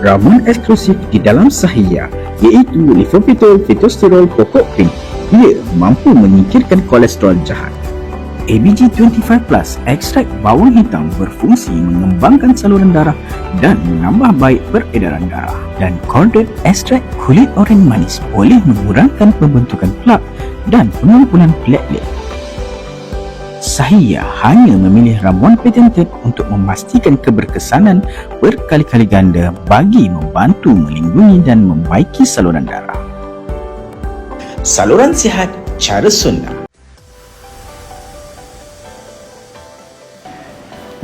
ramuan eksklusif di dalam Sahia iaitu Lifopitol Fitosterol Pokok Krim. Ia mampu menyingkirkan kolesterol jahat. ABG 25 Plus ekstrak bawang hitam berfungsi mengembangkan saluran darah dan menambah baik peredaran darah. Dan Cordet ekstrak kulit oren manis boleh mengurangkan pembentukan plak dan pengumpulan platelet. Sahia hanya memilih ramuan patented untuk memastikan keberkesanan berkali-kali ganda bagi membantu melindungi dan membaiki saluran darah. Saluran sihat cara sunnah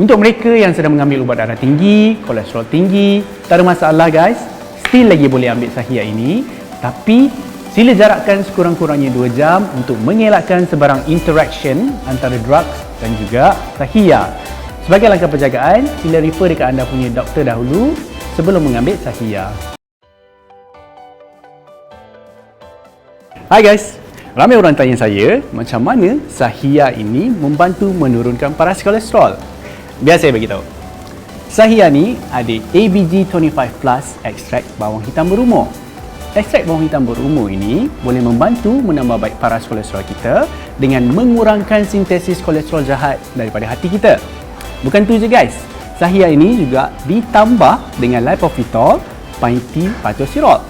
Untuk mereka yang sedang mengambil ubat darah tinggi, kolesterol tinggi, tak ada masalah guys. Still lagi boleh ambil sahia ini. Tapi sila jarakkan sekurang-kurangnya 2 jam untuk mengelakkan sebarang interaction antara drugs dan juga sahia. Sebagai langkah penjagaan, sila refer dekat anda punya doktor dahulu sebelum mengambil sahia. Hai guys, ramai orang tanya saya macam mana sahia ini membantu menurunkan paras kolesterol. Biar saya beritahu. Sahia ni ada ABG 25 Plus ekstrak bawang hitam berumur. Ekstrak bawang hitam berumur ini boleh membantu menambah baik paras kolesterol kita dengan mengurangkan sintesis kolesterol jahat daripada hati kita. Bukan tu je guys. Sahia ini juga ditambah dengan lipofitol, painti patosirol.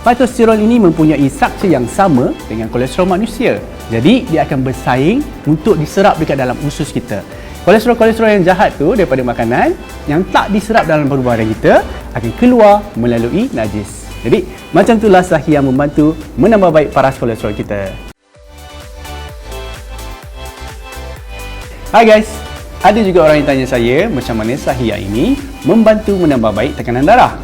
Patosirol ini mempunyai struktur yang sama dengan kolesterol manusia. Jadi dia akan bersaing untuk diserap dekat dalam usus kita. Kolesterol-kolesterol yang jahat tu daripada makanan yang tak diserap dalam paru badan kita akan keluar melalui najis. Jadi, macam itulah sahih yang membantu menambah baik paras kolesterol kita. Hai guys, ada juga orang yang tanya saya macam mana sahia ini membantu menambah baik tekanan darah.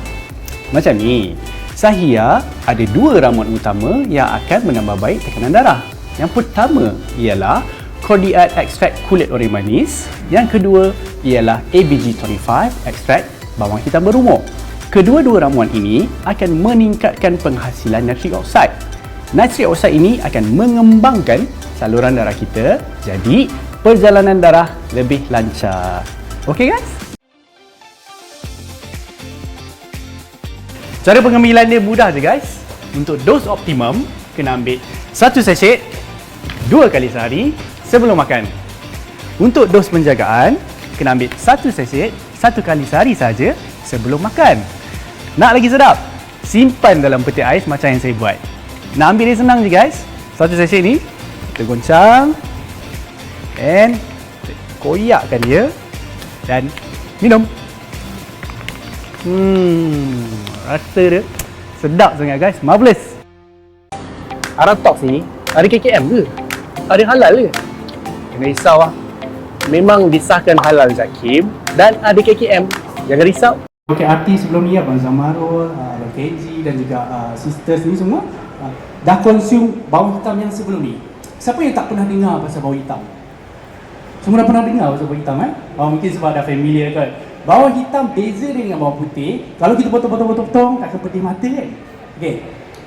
Macam ni, sahia ada dua ramuan utama yang akan menambah baik tekanan darah. Yang pertama ialah Cordial Extract Kulit Ori Manis. Yang kedua ialah ABG25 Extract Bawang Hitam Berumur. Kedua-dua ramuan ini akan meningkatkan penghasilan nitric oxide. Nitric oxide ini akan mengembangkan saluran darah kita jadi perjalanan darah lebih lancar. Okey guys? Cara pengambilan dia mudah je guys. Untuk dos optimum, kena ambil satu sachet dua kali sehari sebelum makan. Untuk dos penjagaan, kena ambil satu sachet satu kali sehari saja sebelum makan. Nak lagi sedap? Simpan dalam peti ais macam yang saya buat. Nak ambil dia senang je guys. Satu sachet ni, kita goncang and koyakkan dia dan minum. Hmm, rasa dia sedap sangat guys. Marvelous. Aratox ni ada KKM ke? Ada halal ke? Jangan risau lah. Memang disahkan halal Zakim dan ada KKM. Jangan risau. Okay, artis sebelum ni Abang Zamarul, uh, Abang KG dan juga uh, sisters ni semua uh, dah consume bawang hitam yang sebelum ni. Siapa yang tak pernah dengar pasal bawang hitam? Semua dah pernah dengar pasal bawang hitam eh? Oh, mungkin sebab dah familiar kan. Bawang hitam beza dengan bawang putih. Kalau kita potong-potong-potong, takkan pedih mata kan? Okay.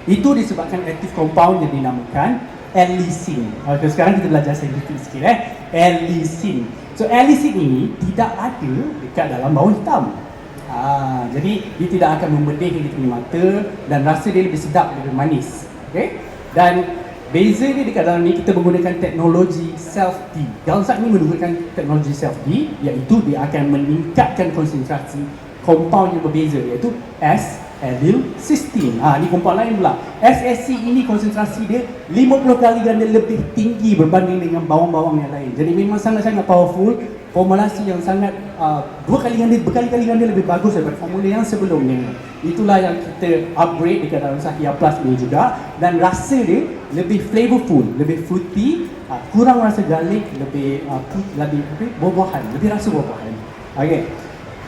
Itu disebabkan aktif compound yang dinamakan L-lysine. Okay, sekarang kita belajar saintifik sikit eh. L-lysine. So L-lysine ini tidak ada dekat dalam bawang hitam. Ha, jadi dia tidak akan membedihkan kita punya mata dan rasa dia lebih sedap lebih manis. Okay? Dan beza dia dekat dalam ni kita menggunakan teknologi self D. Saat ini menggunakan teknologi self D iaitu dia akan meningkatkan konsentrasi compound yang berbeza iaitu S allyl cysteine. Ha, ni compound lain pula. SSC ini konsentrasi dia 50 kali ganda lebih tinggi berbanding dengan bawang-bawang yang lain. Jadi memang sangat-sangat powerful. Formulasi yang sangat uh, dua kali ganda, berkali-kali ganda lebih bagus daripada formula yang sebelumnya. Itulah yang kita upgrade dekat dalam Sahia Plus ini juga. Dan rasa dia lebih flavorful, lebih fruity, uh, kurang rasa garlic, lebih uh, lebih, buah-buahan, lebih rasa buah-buahan. Okay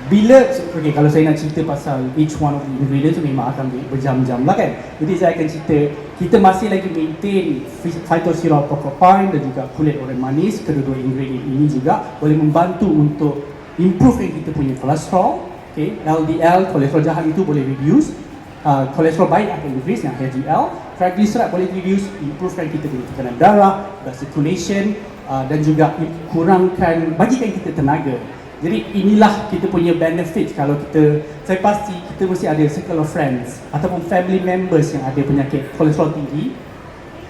bila okay, kalau saya nak cerita pasal each one of the ingredients memang akan berjam-jam lah kan jadi saya akan cerita kita masih lagi maintain phytosterol pokopine dan juga kulit oren manis kedua-dua ingredient ini juga boleh membantu untuk improve kita punya kolesterol okay, LDL kolesterol jahat itu boleh reduce. Uh, kolesterol baik akan increase yang HDL triglyceride boleh reduce improvekan kita punya tekanan darah blood circulation uh, dan juga kurangkan bagikan kita tenaga Jadi inilah kita punya benefit kalau kita saya pasti kita mesti ada circle of friends ataupun family members yang ada penyakit kolesterol tinggi,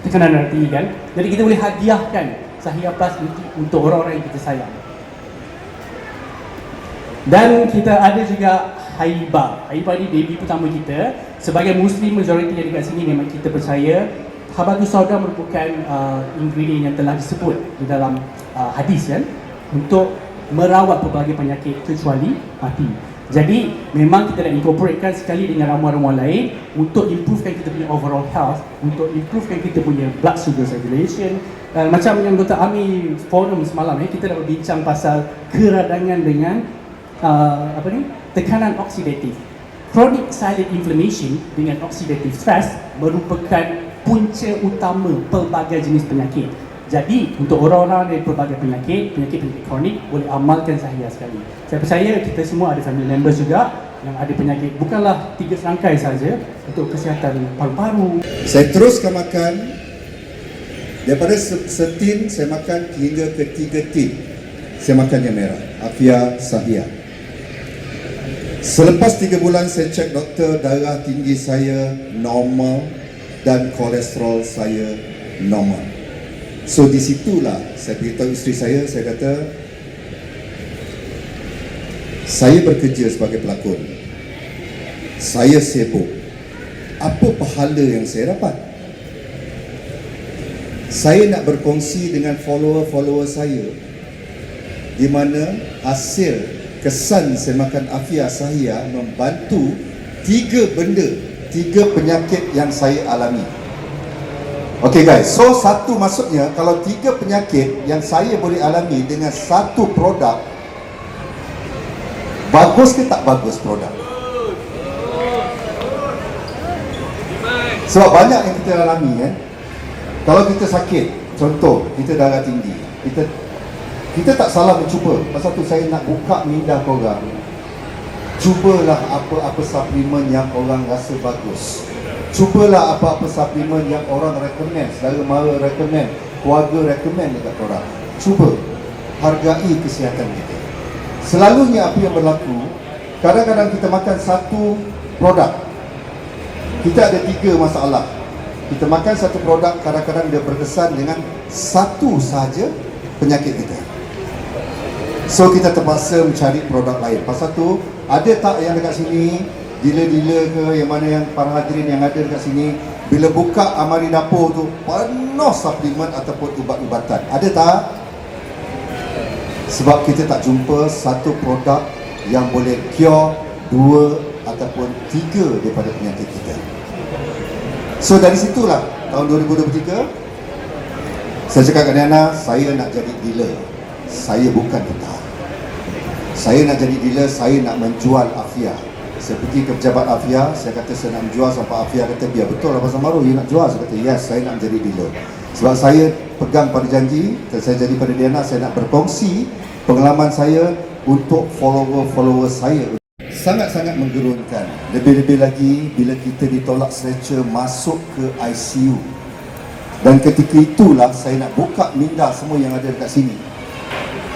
tekanan darah tinggi kan. Jadi kita boleh hadiahkan Sahia Plus untuk, untuk orang-orang yang kita sayang. Dan kita ada juga Haiba. Haiba ni baby pertama kita. Sebagai Muslim majoriti yang dekat sini memang kita percaya Habatus Sauda merupakan uh, ingredient yang telah disebut di dalam uh, hadis kan untuk merawat pelbagai penyakit kecuali mati. Jadi memang kita nak incorporatekan sekali dengan ramuan-ramuan lain untuk improvekan kita punya overall health, untuk improvekan kita punya blood sugar circulation. Dan macam yang Dr. Ami forum semalam ni kita dah berbincang pasal keradangan dengan uh, apa ni tekanan oksidatif. Chronic silent inflammation dengan oxidative stress merupakan punca utama pelbagai jenis penyakit. Jadi untuk orang-orang dari pelbagai penyakit, penyakit-penyakit kronik boleh amalkan sahia sekali. Saya percaya kita semua ada family members juga yang ada penyakit. Bukanlah tiga serangkai saja untuk kesihatan paru-paru, Saya teruskan makan. Daripada se- setin saya makan hingga ke tiga tin. Saya makan yang merah. Afia Sahia. Selepas tiga bulan saya cek doktor Darah tinggi saya normal Dan kolesterol saya normal So di situlah saya beritahu isteri saya Saya kata Saya bekerja sebagai pelakon Saya sibuk Apa pahala yang saya dapat? saya nak berkongsi dengan follower-follower saya di mana hasil kesan saya makan Afia Sahia membantu tiga benda, tiga penyakit yang saya alami. Okay guys, so satu maksudnya kalau tiga penyakit yang saya boleh alami dengan satu produk bagus ke tak bagus produk? Sebab banyak yang kita alami kan kalau kita sakit, contoh kita darah tinggi, kita kita tak salah mencuba. Pasal tu saya nak buka minda korang. Cubalah apa-apa suplemen yang orang rasa bagus. Cubalah apa-apa suplemen yang orang recommend, saudara mara recommend, keluarga recommend dekat korang. Cuba hargai kesihatan kita. Selalunya apa yang berlaku, kadang-kadang kita makan satu produk. Kita ada tiga masalah kita makan satu produk kadang-kadang dia berkesan dengan satu sahaja penyakit kita so kita terpaksa mencari produk lain pasal tu ada tak yang dekat sini dealer-dealer ke yang mana yang para hadirin yang ada dekat sini bila buka amari dapur tu penuh suplemen ataupun ubat-ubatan ada tak sebab kita tak jumpa satu produk yang boleh cure dua ataupun tiga daripada penyakit kita So dari situlah tahun 2023 saya cakap kat Diana, saya nak jadi dealer. Saya bukan duta. Saya nak jadi dealer, saya nak menjual Afia. Saya pergi ke pejabat Afia, saya kata saya nak menjual sampai Afia kata biar betul lah Pasal Maru, you nak jual? Saya kata yes, saya nak menjadi dealer. Sebab saya pegang pada janji, dan saya jadi pada Diana, saya nak berkongsi pengalaman saya untuk follower-follower saya sangat-sangat menggerunkan. Lebih-lebih lagi bila kita ditolak stretcher masuk ke ICU. Dan ketika itulah saya nak buka minda semua yang ada dekat sini.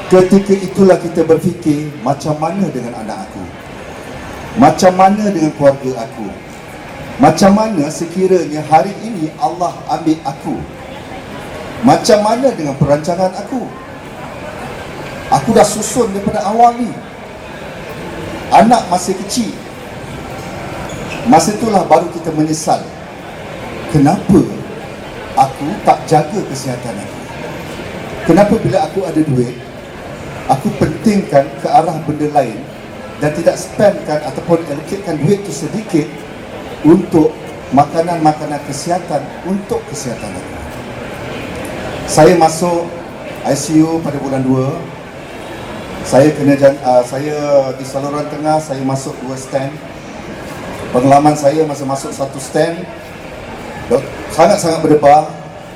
Ketika itulah kita berfikir macam mana dengan anak aku? Macam mana dengan keluarga aku? Macam mana sekiranya hari ini Allah ambil aku? Macam mana dengan perancangan aku? Aku dah susun daripada awal ni anak masih kecil masa itulah baru kita menyesal kenapa aku tak jaga kesihatan aku kenapa bila aku ada duit aku pentingkan ke arah benda lain dan tidak spendkan ataupun allocatekan duit tu sedikit untuk makanan-makanan kesihatan untuk kesihatan aku saya masuk ICU pada bulan 2 saya kena uh, saya di saluran tengah saya masuk dua stand. Pengalaman saya masa masuk satu stand sangat-sangat berdebar.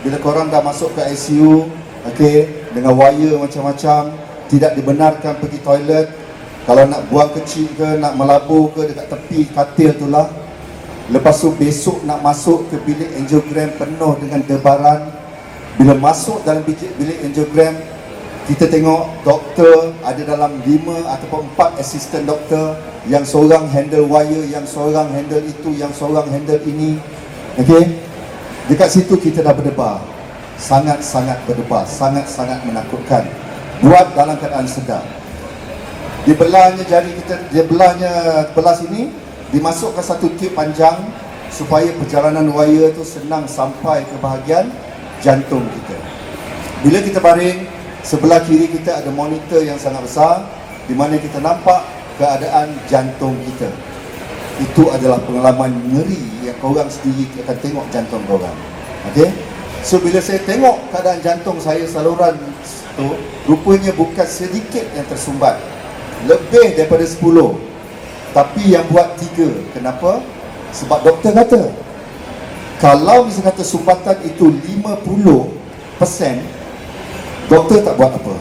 Bila korang dah masuk ke ICU okey dengan wire macam-macam tidak dibenarkan pergi toilet kalau nak buang kecil ke nak melabur ke dekat tepi katil tu lah lepas tu besok nak masuk ke bilik angiogram penuh dengan debaran bila masuk dalam bilik, bilik angiogram kita tengok doktor ada dalam 5 ataupun 4 assistant doktor yang seorang handle wire, yang seorang handle itu, yang seorang handle ini. Okey. Dekat situ kita dah berdebar. Sangat-sangat berdebar, sangat-sangat menakutkan. Buat dalam keadaan sedar. Di belahnya jari kita, di belahnya belah sini dimasukkan satu tube panjang supaya perjalanan wire tu senang sampai ke bahagian jantung kita. Bila kita baring, sebelah kiri kita ada monitor yang sangat besar di mana kita nampak keadaan jantung kita. Itu adalah pengalaman ngeri yang korang sendiri akan tengok jantung korang. Okey? So bila saya tengok keadaan jantung saya saluran tu rupanya bukan sedikit yang tersumbat. Lebih daripada 10. Tapi yang buat 3. Kenapa? Sebab doktor kata kalau misalnya kata sumbatan itu 50% Doktor tak buat apa.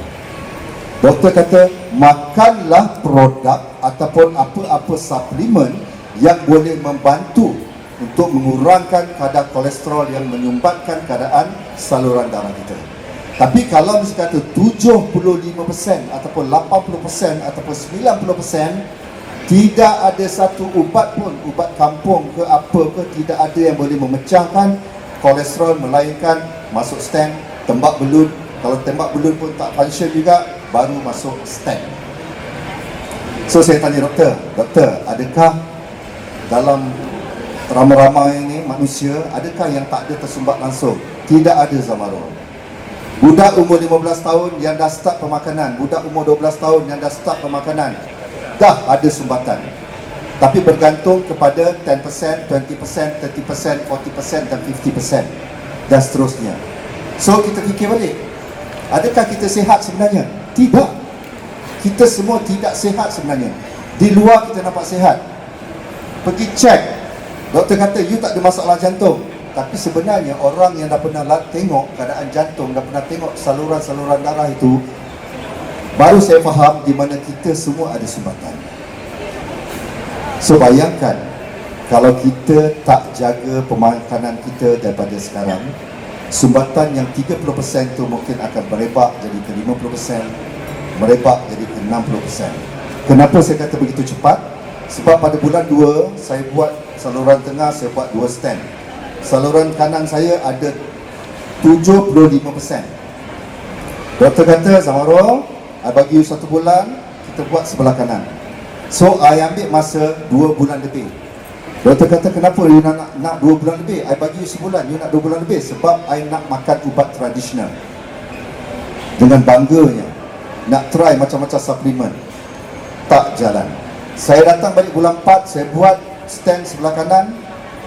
Doktor kata makanlah produk ataupun apa-apa suplemen yang boleh membantu untuk mengurangkan kadar kolesterol yang menyumbatkan keadaan saluran darah kita. Tapi kalau misalnya kata 75% ataupun 80% ataupun 90% tidak ada satu ubat pun, ubat kampung ke apa ke tidak ada yang boleh memecahkan kolesterol melainkan masuk stent, tembak belut. Kalau tembak belun pun tak function juga baru masuk stent. So saya tanya doktor doktor adakah dalam ramai-ramai ini manusia adakah yang tak ada tersumbat langsung? Tidak ada Zamarul budak umur 15 tahun yang dah start pemakanan budak umur 12 tahun yang dah start pemakanan dah ada sumbatan tapi bergantung kepada 10%, 20%, 30%, 40% dan 50% dan seterusnya so kita fikir balik Adakah kita sihat sebenarnya? Tidak. Kita semua tidak sihat sebenarnya. Di luar kita nampak sihat. Pergi cek. Doktor kata you tak ada masalah jantung. Tapi sebenarnya orang yang dah pernah tengok keadaan jantung, dah pernah tengok saluran-saluran darah itu, baru saya faham di mana kita semua ada sumbatan. So bayangkan kalau kita tak jaga pemakanan kita daripada sekarang, sumbatan yang 30% tu mungkin akan merebak jadi ke 50%, merebak jadi ke 60%. Kenapa saya kata begitu cepat? Sebab pada bulan 2 saya buat saluran tengah saya buat dua stand. Saluran kanan saya ada 75%. Doktor kata Zamarul, I bagi you satu bulan, kita buat sebelah kanan. So, I ambil masa 2 bulan lebih. Doktor kata kenapa you nak, nak, nak 2 bulan lebih I bagi you sebulan You nak 2 bulan lebih Sebab I nak makan ubat tradisional Dengan bangganya Nak try macam-macam suplemen Tak jalan Saya datang balik bulan 4 Saya buat stand sebelah kanan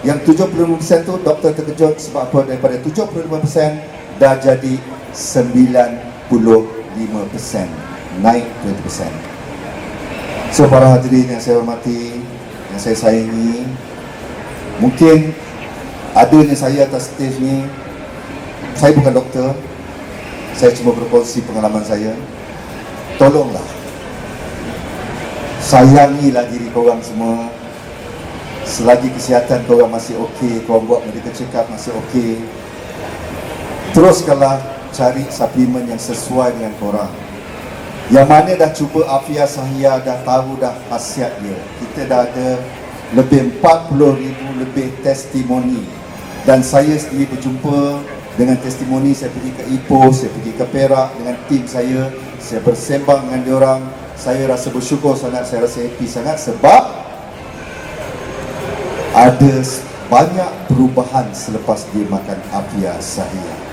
Yang 75% tu doktor terkejut Sebab apa daripada 75% Dah jadi 95% Naik 20% So para hadirin yang saya hormati yang saya sayangi mungkin adanya saya atas stage ni saya bukan doktor saya cuma berkongsi pengalaman saya. Tolonglah sayangilah diri korang semua selagi kesihatan korang masih okey korang buat medical check up masih okey teruskanlah cari suplemen yang sesuai dengan korang. Yang mana dah cuba Afia Sahia dah tahu dah khasiat dia. Kita dah ada lebih 40 ribu lebih testimoni. Dan saya sendiri berjumpa dengan testimoni saya pergi ke Ipoh, saya pergi ke Perak dengan tim saya saya bersembang dengan diorang saya rasa bersyukur sangat, saya rasa happy sangat sebab ada banyak perubahan selepas dia makan Afia Sahia